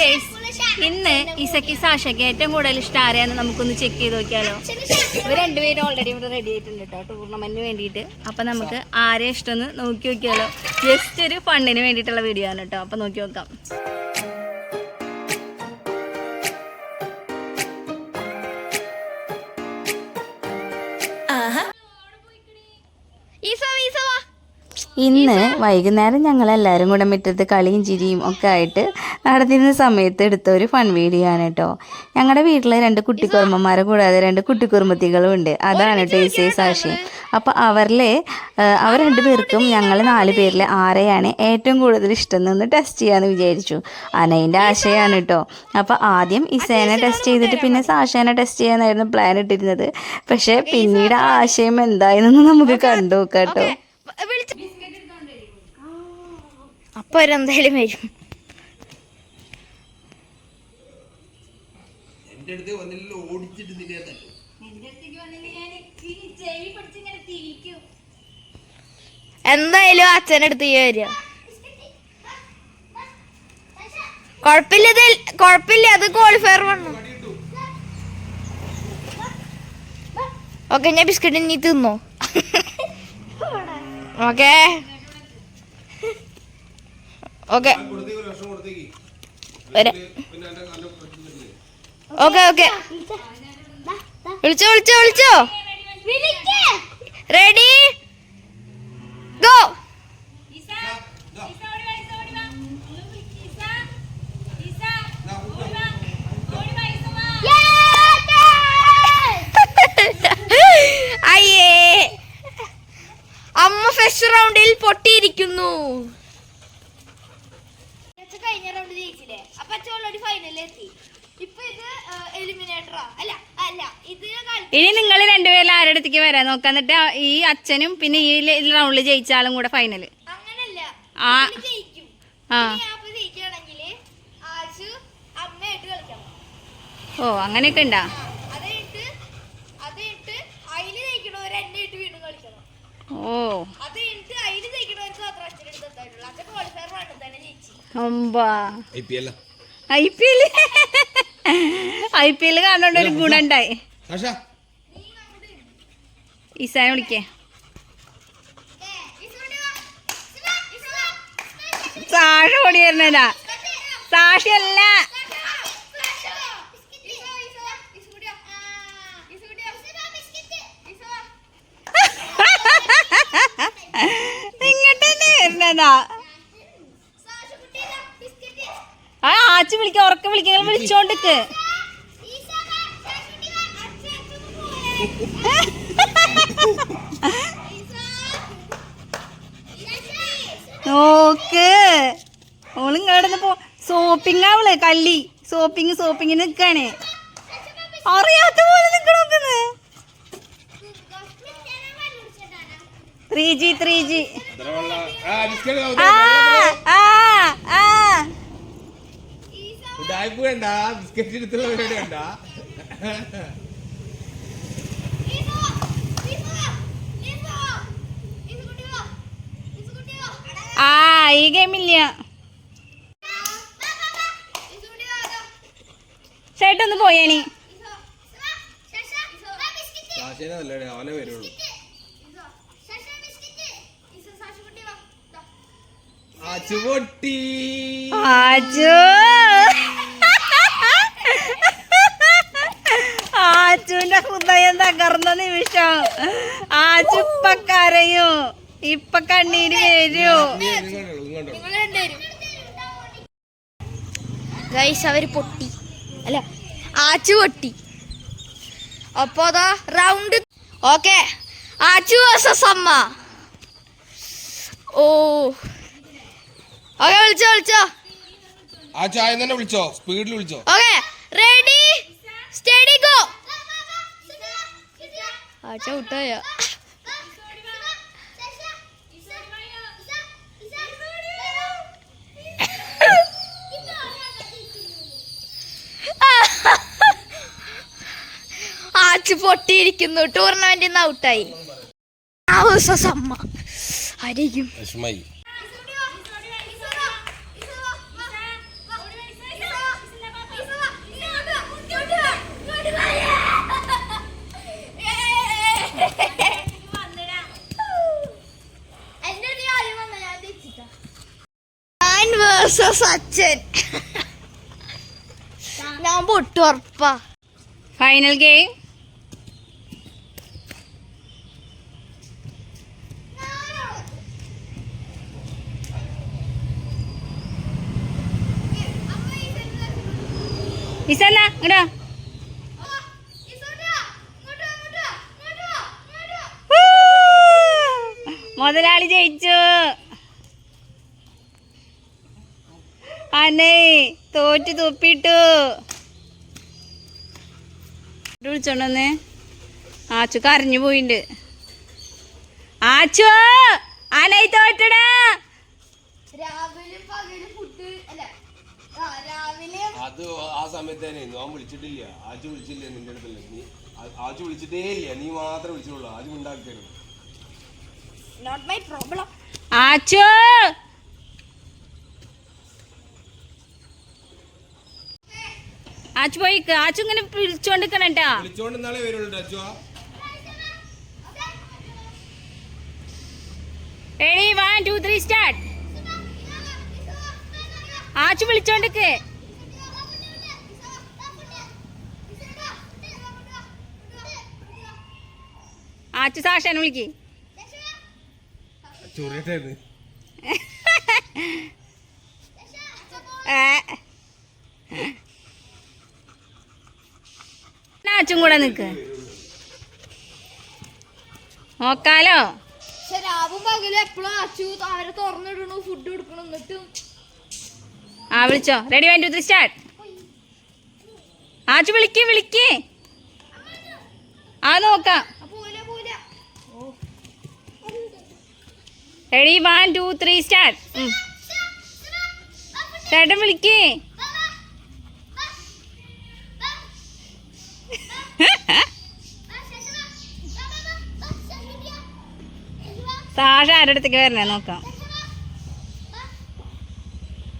Guys ഇന്ന് ഇസക്കി സാഷയ്ക്ക് ഏറ്റവും കൂടുതൽ ഇഷ്ടം ആരെയാന്ന് നമുക്കൊന്ന് ചെക്ക് ചെയ്ത് നോക്കിയാലോ? ഇവർ രണ്ടുപേരും ഓൾറെഡി ഇവിടെ റെഡി ആയിട്ടുണ്ട് കേട്ടോ ടൂർണമെന്റിന് വേണ്ടിയിട്ട്. അപ്പൊ നമുക്ക് ആരെ ഇഷ്ടമെന്ന് നോക്കി നോക്കിയാലോ. ജസ്റ്റ് ഒരു ഫണ്ടിന് വേണ്ടിയിട്ടുള്ള വീഡിയോ ആണ് കേട്ടോ അപ്പൊ നോക്കി നോക്കാം. ഈസോ ഈസോ വാ ഇന്ന് വൈകുന്നേരം ഞങ്ങൾ എല്ലാവരും കൂടെ മുറ്റത്ത് കളിയും ചിരിയും ഒക്കെ ആയിട്ട് നടന്നിരുന്ന സമയത്ത് എടുത്ത ഒരു ഫൺ വീഡിയോ ആണ് കേട്ടോ ഞങ്ങളുടെ വീട്ടിൽ രണ്ട് കുട്ടിക്കുറുമ്മമാരെ കൂടാതെ രണ്ട് കുട്ടിക്കുറുമ്പത്തികളും ഉണ്ട്. അതാണ് കേട്ടോ ഈ സാക്ഷി. അപ്പോൾ അവരിലെ അവർ രണ്ടുപേർക്കും ഞങ്ങൾ നാല് പേരിൽ ആരെയാണ് ഏറ്റവും കൂടുതൽ ഇഷ്ടം നിന്ന് ടെസ്റ്റ് ചെയ്യാമെന്ന് വിചാരിച്ചു. അനയിന്റെ ആശയമാണ് കേട്ടോ അപ്പോൾ ആദ്യം ഇസേനെ ടെസ്റ്റ് ചെയ്തിട്ട് പിന്നെ സാഷേനെ ടെസ്റ്റ് ചെയ്യാനായിരുന്നു പ്ലാൻ ഇട്ടിരുന്നത്. പക്ഷേ പിന്നീട് ആ ആശയം എന്തായെന്നൊന്ന് നമുക്ക് കണ്ടു നോക്കാം കേട്ടോ അവരെന്തായാലും വരും. എന്റെ അടുത്ത് വന്നില്ല ഓടിച്ചിട്ട് നിന്നെ തല്ലും എന്തായാലും അച്ഛനടുത്ത് വരിക. കൊഴപ്പില്ല ഇത് കൊഴപ്പില്ല അത് ക്വാളിഫയർ വന്നു. ഓക്കെ ഞാൻ ബിസ്ക്കറ്റ് ഇനി തിന്നോ? ഓക്കെ. ഓക്കെ. വരാം. Okay okay. വിളിച്ചോ വിളിച്ചോ വിളിച്ചോ. റെഡി ഗോ അയ്യേ. അമ്മ ഫസ്റ്റ് റൗണ്ടിൽ പൊട്ടിയിരിക്കുന്നു കഴിഞ്ഞ റൗണ്ട് അച്ഛൻ എത്തി. ഇപ്പൊ ഇത് എലിമിനേറ്ററാ അല്ല അല്ല ഇത് ഇനി നിങ്ങൾ രണ്ടുപേരും ആരുടെ അടുത്തേക്ക് വരാൻ നോക്കാം? എന്നിട്ട് ഈ അച്ഛനും പിന്നെ ഈ റൗണ്ടിൽ ജയിച്ചാലും കൂടെ ഫൈനൽ അങ്ങനല്ല. ആ. ജയിക്കും. ആ. ജയിക്കുകയാണെങ്കിൽ ആശു അമ്മയായിട്ട് ഓ അങ്ങനെയൊക്കെ ഉണ്ടാ? അതിൽ ജയിക്കണവർ എന്നെ വീണ്ടും കളിക്കണം. ഓ. അത് കഴിഞ്ഞിട്ട് അതിൽ ജയിക്കണവർക്ക് മാത്രം അച്ഛനെടുത്ത് എത്താനുള്ളൂ അച്ഛൻ ക്വാളിഫയർ തന്നെ ജയിച്ചു I P L I P L കാണേണ്ട ഒരു ഗുണുണ്ടായി ഈസാനെ വിളിക്കേ. സാഷ ഓടി വരുന്നതാ. സാക്ഷല്ല ഇങ്ങോട്ടന്നെ വരുന്നതാ. ആ വിളിക്കാം ഉറക്കം വിളിക്ക വിളിച്ചോണ്ടിക്ക്. നോക്ക്. ഓൾ ഇങ്ങോട്ട് പോ സോപ്പിംഗ് അവൾ കല്ലി. സോപ്പിങ് സോപ്പിങ് നിക്കാണ്. അറിയാത്ത പോലെ നിക്കണോക്കുന്നത് ത്രീ ജി ത്രീ ജി. ആ ആ ആ. ഉടായ്പ വേണ്ട ബിസ്ക്കറ്റ് എടുത്തുള്ള പരിപാടി വേണ്ട. ആ ഈ ഗെയിമില്ല ചേട്ടൊന്ന് പോയേനി അവനെ വരുള്ളൂ. ആച്ചു പൊട്ടി. തകർന്ന നിമിഷം. ആ ഇപ്പൊ കരയും ഇപ്പൊ കണ്ണീര് വരൂ. ഗൈസ് അവർ പൊട്ടി. അല്ല ആച്ചു പൊട്ടി. അപ്പൊ അതാ റൗണ്ട് ഓക്കെ ആച്ചു വേഴ്സസ് അമ്മ. ഓ. ഓക്കെ വിളിച്ചോ വിളിച്ചോ. ആ ചായ തന്നെ വിളിച്ചോ. സ്പീഡിൽ വിളിച്ചോ. ഓക്കെ റെഡി സ്റ്റഡി ഗോ ആച്ച വിട്ടോയോ? ആച്ചു പൊട്ടിയിരിക്കുന്നു. ടൂർണമെന്റിൽ നിന്ന് ഔട്ടായി ആയിരിക്കും വേഴ്സസ് അച്ഛൻ ഞാൻ പൊട്ടു ഉറപ്പാ. ഫൈനൽ ഗെയിം ഇസല്ല ഇങ്ങടാ മുതലാളി ജയിച്ചു അന്നേ തോറ്റ് തുപ്പിട്ടു. വിളിച്ചോണ്ടോന്ന് ആച്ചു കരഞ്ഞു പോയിണ്ട്. ആച്ചു ആനൈ തോറ്റടാ. രാവിലെ പകൽ ഫുഡ് അല്ല ആ, രാവിലെ അത് ആ സമയത്തേനെ ഞാൻ വിളിച്ചിട്ടില്ല. ആച്ചു വിളിച്ചില്ല നിന്റെ അടുത്തല്ല നീ ആച്ചു ആജു വിളിച്ചിട്ടേ ഇല്ല. നീ മാത്രം വിളിച്ചുള്ളൂ ആജു ഉണ്ടാക്കരുത് നോട്ട് മൈ പ്രോബ്ലം ആച്ചു ആച്ചു പോയിക്ക് ആച്ചു ഇങ്ങനെ വിളിച്ചോണ്ടിക്കണട്ടാ ready one two three start Achu വിളിച്ചോണ്ടിക്ക് ആച്ചു സാക്ഷാൻ വിളിക്ക്. ചൊറിയട്ടായിരുന്നു ഏ. ആച്ചും കൂടെ നിക്ക്. നോക്കാലോ? രാവും പകലും എപ്പോഴും അച്ചു അവരെ തുറന്നിടണു ഫുഡ് കൊടുക്കണം എന്നിട്ടും ആ വിളിച്ചോ. Ready one two three start Achu വിളിക്ക് വിളിക്ക്. ആ നോക്കാം. Ready one two three start ചേട്ടൻ വിളിക്ക്. സാഷ ആരുടെ അടുത്തേക്ക് വരണേ നോക്കാം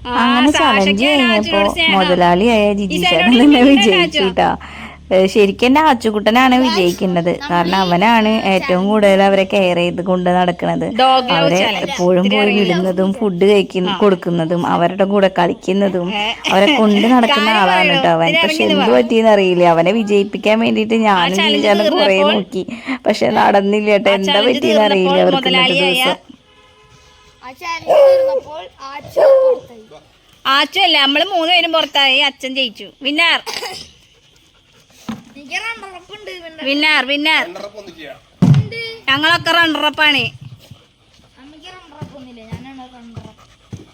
ആ, അങ്ങനെ ചലഞ്ച് കഴിഞ്ഞപ്പോ. മുതലാളിയായ ജിജി ചേട്ടൻ തന്നെ വിജയിച്ചു. കേട്ടാ ശരിക്കും എന്റെ അച്ചുകുട്ടനാണ് വിജയിക്കുന്നത്. കാരണം അവനാണ് ഏറ്റവും കൂടുതൽ അവരെ കെയർ ചെയ്ത് കൊണ്ട് നടക്കുന്നത് അവരെ എപ്പോഴും പോയി വിടുന്നതും ഫുഡ് കഴിക്കുന്ന കൊടുക്കുന്നതും അവരുടെ കൂടെ കളിക്കുന്നതും അവരെ കൊണ്ട് നടക്കുന്ന ആളാണ്. കേട്ടോ അവൻ. പക്ഷെ എന്ത് പറ്റിയെന്ന് അറിയില്ല. അവനെ വിജയിപ്പിക്കാൻ വേണ്ടിയിട്ട് ഞാനും ജിജാനും കുറെ നോക്കി. പക്ഷെ നടന്നില്ല കേട്ടോ. എന്താ പറ്റിയെന്ന് അറിയില്ല അവർക്ക് ഇന്നത്തെ ദിവസം. ആച്ചു അല്ല നമ്മൾ മൂന്ന് പേരും പുറത്തായി. അച്ഛൻ ജയിച്ചു. വിന്നർ. വിന്നർ വിന്നർ ഞങ്ങളൊക്കെ റണ്ണറപ്പാണ്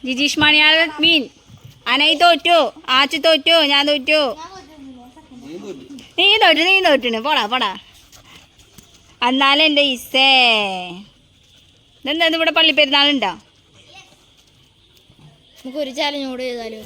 ജിജീഷ് മണിയാൾ മീൻ. അനൈ തോറ്റു. ആച്ചു തോറ്റു. ഞാൻ തോറ്റു. നീ തോറ്റു. നീ തോറ്റിന്. പോടാ പോടാ. എന്നാലും എന്റെ ഇസേ ഇതെന്താ ഇവിടെ പള്ളി പെരുന്നാളുണ്ടോ നമുക്ക് ഒരു ചാലഞ്ച് കൂടെ ചെയ്താലോ?